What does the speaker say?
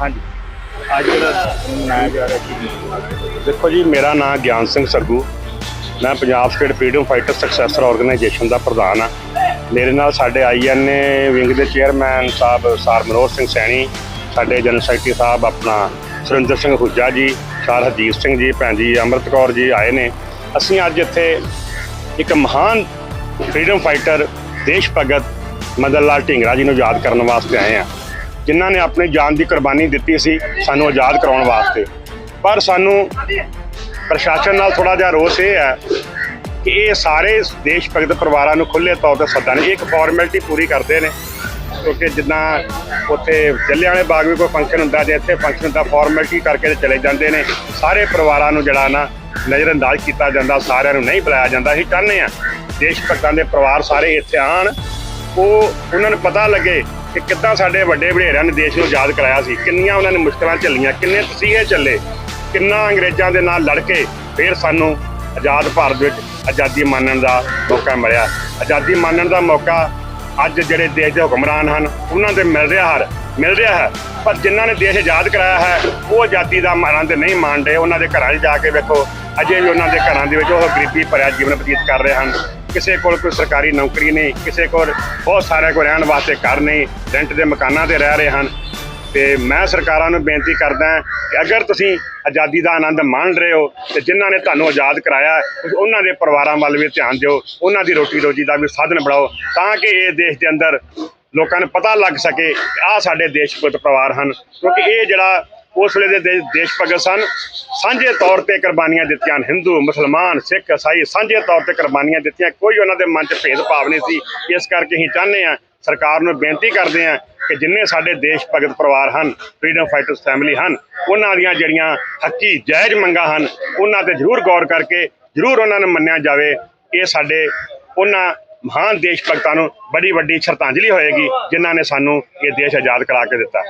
ਹਾਂਜੀ। ਅੱਜ ਜਿਹੜਾ ਮਨਾਇਆ ਜਾ ਰਿਹਾ ਸੀ, ਦੇਖੋ ਜੀ, ਮੇਰਾ ਨਾਮ ਗਿਆਨ ਸਿੰਘ ਸੱਗੂ ਮੈਂ Punjab state freedom fighter successor organisation ਦਾ ਪ੍ਰਧਾਨ ਆ ਮੇਰੇ ਨਾਲ ਸਾਡੇ ਆਈਐਨਏ ਵਿੰਗ ਦੇ ਚੇਅਰਮੈਨ ਸਾਹਿਬ ਸਰ ਮਨੋਹਰ ਸਿੰਘ ਸੈਣੀ, ਸਾਡੇ ਜਨਰਲ ਸੈਕਟਰੀ ਸਾਹਿਬ ਆਪਣਾ ਸੁਰਿੰਦਰ ਸਿੰਘ ਹੁੱਜਾ ਜੀ ਸਰ ਹਰਜੀਤ ਸਿੰਘ ਜੀ, ਭੈਣ ਜੀ ਅੰਮ੍ਰਿਤ ਕੌਰ ਜੀ ਆਏ ਨੇ। ਅਸੀਂ ਅੱਜ ਇੱਥੇ ਇੱਕ ਮਹਾਨ ਫਰੀडम ਫਾਈਟਰ ਦੇਸ਼ ਭਗਤ, ਮਦਨ ਲਾਲ ਢੀਂਗਰਾ ਜੀ ਨੂੰ ਯਾਦ ਕਰਨ ਵਾਸਤੇ ਆਏ ਆ ਜਿਨ੍ਹਾਂ ਨੇ ਆਪਣੀ ਜਾਨ ਦੀ ਕੁਰਬਾਨੀ ਦਿੱਤੀ ਸੀ, ਸਾਨੂੰ ਆਜ਼ਾਦ ਕਰਾਉਣ ਵਾਸਤੇ। ਪਰ ਸਾਨੂੰ ਪ੍ਰਸ਼ਾਸਨ ਨਾਲ ਥੋੜਾ ਜਿਹਾ ਰੋਸ ਇਹ ਹੈ ਕਿ ਇਹ ਸਾਰੇ ਦੇਸ਼ ਭਗਤ ਪਰਿਵਾਰਾਂ ਨੂੰ ਖੁੱਲ੍ਹੇ ਤੌਰ ਤੇ ਸੱਦਾ ਨੇ ਇੱਕ ਫਾਰਮੈਲਿਟੀ ਪੂਰੀ ਕਰਦੇ ਨੇ। ਕਿਉਂਕਿ ਜਿੱਦਾਂ ਉੱਥੇ ਜੱਲਿਆਂਵਾਲੇ ਬਾਗ ਵੀ ਕੋਈ ਫੰਕਸ਼ਨ ਹੁੰਦਾ, ਜੇ ਇੱਥੇ ਫੰਕਸ਼ਨ ਹੁੰਦਾ ਫਾਰਮੈਲਿਟੀ ਕਰਕੇ ਤੇ ਚਲੇ ਜਾਂਦੇ ਨੇ। ਸਾਰੇ ਪਰਿਵਾਰਾਂ ਨੂੰ ਜਿਹੜਾ ਨਾ ਨਜ਼ਰਅੰਦਾਜ਼ ਕੀਤਾ ਜਾਂਦਾ, ਸਾਰਿਆਂ ਨੂੰ ਨਹੀਂ ਬੁਲਾਇਆ ਜਾਂਦਾ। ਅਸੀਂ ਚਾਹੁੰਦੇ ਆ ਦੇਸ਼ ਭਗਤਾਂ ਦੇ ਪਰਿਵਾਰ ਸਾਰੇ ਇੱਥੇ ਆਣ ਉਹ, ਉਹਨਾਂ ਨੂੰ ਪਤਾ ਲੱਗੇ ਕਿ ਕਿੱਦਾਂ ਸਾਡੇ ਵੱਡੇ ਵਡੇਰਿਆਂ ਨੇ ਦੇਸ਼ ਨੂੰ ਆਜ਼ਾਦ ਕਰਾਇਆ ਸੀ। ਕਿੰਨੀਆਂ ਉਹਨਾਂ ਨੇ ਮੁਸ਼ਕਲਾਂ ਝੱਲੀਆਂ, ਕਿੰਨੇ ਤਸੀਹੇ ਚੱਲੇ ਕਿੰਨਾ ਅੰਗਰੇਜ਼ਾਂ ਦੇ ਨਾਲ ਲੜ ਕੇ ਫਿਰ ਸਾਨੂੰ ਆਜ਼ਾਦ ਭਾਰਤ ਵਿੱਚ ਆਜ਼ਾਦੀ ਮੰਨਣ ਦਾ ਮੌਕਾ ਮਿਲਿਆ। ਆਜ਼ਾਦੀ ਮਾਣਨ ਦਾ ਮੌਕਾ ਅੱਜ ਜਿਹੜੇ ਦੇਸ਼ ਦੇ ਹੁਕਮਰਾਨ ਹਨ, ਉਹਨਾਂ ਦੇ ਮਿਲ ਰਿਹਾ ਹਰ ਮਿਲ ਰਿਹਾ ਹੈ। ਪਰ ਜਿਨ੍ਹਾਂ ਨੇ ਦੇਸ਼ ਆਜ਼ਾਦ ਕਰਾਇਆ ਹੈ, ਉਹ ਆਜ਼ਾਦੀ ਦਾ ਆਨੰਦ ਨਹੀਂ ਮਾਣਦੇ। ਉਹਨਾਂ ਦੇ ਘਰਾਂ 'ਚ ਜਾ ਕੇ ਵੇਖੋ, ਅਜੇ ਵੀ ਉਹਨਾਂ ਦੇ ਘਰਾਂ ਦੇ ਵਿੱਚ ਉਹ ਗਰੀਬੀ ਭਰਿਆ ਜੀਵਨ ਬਤੀਤ ਕਰ ਰਹੇ ਹਨ। ਕਿਸੇ ਕੋਲ ਕੋਈ ਸਰਕਾਰੀ ਨੌਕਰੀ ਨਹੀਂ, ਕਿਸੇ ਕੋਲ ਬਹੁਤ ਸਾਰਿਆਂ ਕੋਲ ਰਹਿਣ ਵਾਸਤੇ ਘਰ ਨਹੀਂ ਰੈਂਟ ਦੇ ਮਕਾਨਾਂ ਤੇ ਰਹਿ ਰਹੇ ਹਨ। ਤੇ ਮੈਂ ਸਰਕਾਰਾਂ ਨੂੰ ਬੇਨਤੀ ਕਰਦਾ ਕਿ ਅਗਰ ਤੁਸੀਂ ਆਜ਼ਾਦੀ ਦਾ ਆਨੰਦ ਮਾਣ ਰਹੇ ਹੋ, ਤੇ ਜਿਨ੍ਹਾਂ ਨੇ ਤੁਹਾਨੂੰ ਆਜ਼ਾਦ ਕਰਾਇਆ ਉਹਨਾਂ ਦੇ ਪਰਿਵਾਰਾਂ ਵੱਲ ਵੀ ਧਿਆਨ ਦਿਓ, ਉਹਨਾਂ ਦੀ ਰੋਟੀ ਰੋਜੀ ਦਾ ਵੀ ਸਾਧਨ ਬਣਾਓ, ਤਾਂ ਕਿ ਇਹ ਦੇਸ਼ ਦੇ ਅੰਦਰ ਲੋਕਾਂ ਨੂੰ ਪਤਾ ਲੱਗ ਸਕੇ ਕਿ ਆਹ ਸਾਡੇ ਦੇਸ਼ਭਗਤ ਪਰਿਵਾਰ ਹਨ, ਕਿਉਂਕਿ ਇਹ ਜਿਹੜਾ ਉਸ ਵੇਲੇ ਦੇ ਦੇਸ਼ ਭਗਤ ਸਨ, ਸਾਂਝੇ ਤੌਰ ਤੇ ਕੁਰਬਾਨੀਆਂ ਦਿੱਤੀਆਂ ਹਨ। ਹਿੰਦੂ, ਮੁਸਲਮਾਨ, ਸਿੱਖ ਇਸਾਈ ਸਾਂਝੇ ਤੌਰ ਤੇ ਕੁਰਬਾਨੀਆਂ ਦਿੱਤੀਆਂ ਕੋਈ ਉਹਨਾਂ ਦੇ ਮਨ 'ਚ ਭੇਦਭਾਵ ਨਹੀਂ ਸੀ ਇਸ ਕਰਕੇ ਅਸੀਂ ਚਾਹੁੰਦੇ ਹਾਂ, ਸਰਕਾਰ ਨੂੰ ਬੇਨਤੀ ਕਰਦੇ ਹਾਂ ਕਿ ਜਿੰਨੇ ਸਾਡੇ ਦੇਸ਼ ਭਗਤ ਪਰਿਵਾਰ ਹਨ ਫਰੀडम ਫਾਈਟਰਸ ਫੈਮਿਲੀ ਹਨ, ਉਹਨਾਂ ਦੀਆਂ ਜਿਹੜੀਆਂ ਹੱਕੀ ਜਾਇਜ਼ ਮੰਗਾਂ ਹਨ, ਉਹਨਾਂ ਤੇ ਜ਼ਰੂਰ ਗੌਰ ਕਰਕੇ, ਜ਼ਰੂਰ ਉਹਨਾਂ ਨੂੰ ਮੰਨਿਆ ਜਾਵੇ ਇਹ ਸਾਡੇ ਉਹਨਾਂ ਮਹਾਨ ਦੇਸ਼ ਭਗਤਾਂ ਨੂੰ ਬੜੀ ਵੱਡੀ ਸ਼ਰਧਾਂਜਲੀ ਹੋਏਗੀ, ਜਿਨ੍ਹਾਂ ਨੇ ਸਾਨੂੰ ਇਹ ਦੇਸ਼ ਆਜ਼ਾਦ ਕਰਾ ਕੇ ਦਿੱਤਾ।